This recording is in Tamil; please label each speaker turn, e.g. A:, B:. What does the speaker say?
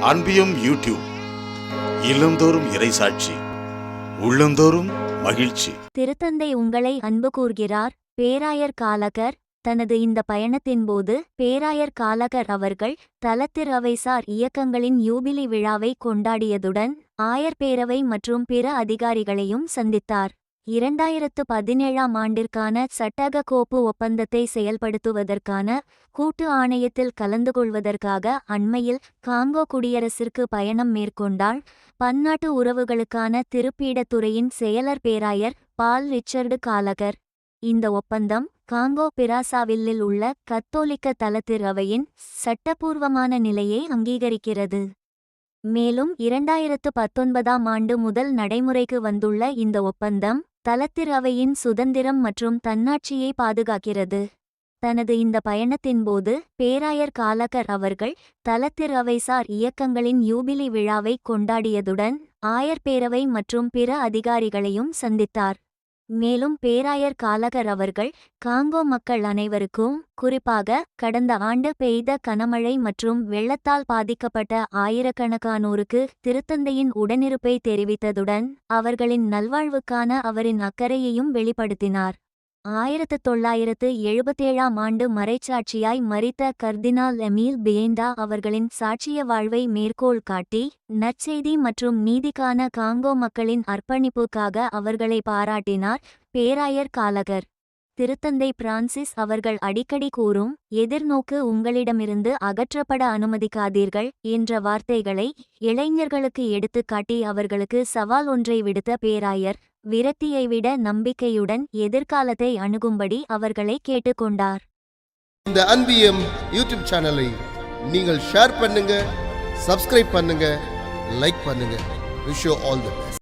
A: அன்பியும் யூடியூப் இல்லந்தோறும் இறைசாட்சி உள்ளந்தோறும் மகிழ்ச்சி.
B: திருத்தந்தை உங்களை அன்பு கூர்கிறார் பேராயர் காலகர். தனது இந்த பயணத்தின்போது பேராயர் காலகர் அவர்கள் தலத்திரவைசார் இயக்கங்களின் யூபிலி விழாவை கொண்டாடியதுடன் ஆயர் பேரவை மற்றும் பிற அதிகாரிகளையும் சந்தித்தார். இரண்டாயிரத்து பதினேழாம் ஆண்டிற்கான சட்டக கோப்பு ஒப்பந்தத்தை செயல்படுத்துவதற்கான கூட்டு ஆணையத்தில் கலந்து கொள்வதற்காக அண்மையில் காங்கோ குடியரசிற்கு பயணம் மேற்கொண்டால் பன்னாட்டு உறவுகளுக்கான திருப்பீடத்துறையின் செயலர் பேராயர் பால் ரிச்சர்டு காலகர். இந்த ஒப்பந்தம் காங்கோ பிராசாவில்லில் உள்ள கத்தோலிக்க தலத்திரவையின் சட்டபூர்வமான நிலையை அங்கீகரிக்கிறது. மேலும் இரண்டாயிரத்து பத்தொன்பதாம் ஆண்டு முதல் நடைமுறைக்கு வந்துள்ள இந்த ஒப்பந்தம் தலத்திரவையின் சுதந்திரம் மற்றும் தன்னாட்சியை பாதுகாக்கிறது. தனது இந்த பயணத்தின் போது பேராயர் காலகர் அவர்கள் தலத்திரவைசார் இயக்கங்களின் யூபிலி விழாவை கொண்டாடியதுடன் ஆயர் பேரவை மற்றும் பிற அதிகாரிகளையும் சந்தித்தார். மேலும் பேராயர் காலகர் அவர்கள் காங்கோ மக்கள் அனைவருக்கும் குறிப்பாக கடந்த ஆண்டு பெய்த கனமழை மற்றும் வெள்ளத்தால் பாதிக்கப்பட்ட ஆயிரக்கணக்கானோருக்கு திருத்தந்தையின் உடனிருப்பை தெரிவித்ததுடன் அவர்களின் நல்வாழ்வுக்கான அவரின் அக்கறையையும் வெளிப்படுத்தினார். ஆயிரத்து தொள்ளாயிரத்து எழுபத்தேழாம் ஆண்டு மறைச்சாட்சியாய் மறித்த கர்தினால் எமீல் பியேண்டா அவர்களின் சாட்சிய வாழ்வை மேற்கோள் காட்டி நற்செய்தி மற்றும் நீதிக்கான காங்கோ மக்களின் அர்ப்பணிப்புக்காக அவர்களை பாராட்டினார் பேராயர் காலகர். திருத்தந்தை பிரான்சிஸ் அவர்கள் அடிக்கடி கூறும் எதிர்நோக்கு உங்களிடமிருந்து அகற்றப்பட அனுமதிக்காதீர்கள் என்ற வார்த்தைகளை இளைஞர்களுக்கு எடுத்துக்காட்டி அவர்களுக்கு சவால் ஒன்றை விடுத்த பேராயர். விரக்தியை விட நம்பிக்கையுடன் எதிர்காலத்தை அணுகும்படி அவர்களை கேட்டுக்கொண்டார்.
C: இந்த அன்பியம் யூடியூப் சேனலை நீங்கள் ஷேர் பண்ணுங்க சப்ஸ்கிரைப் பண்ணுங்க லைக் பண்ணுங்க. Wish all the best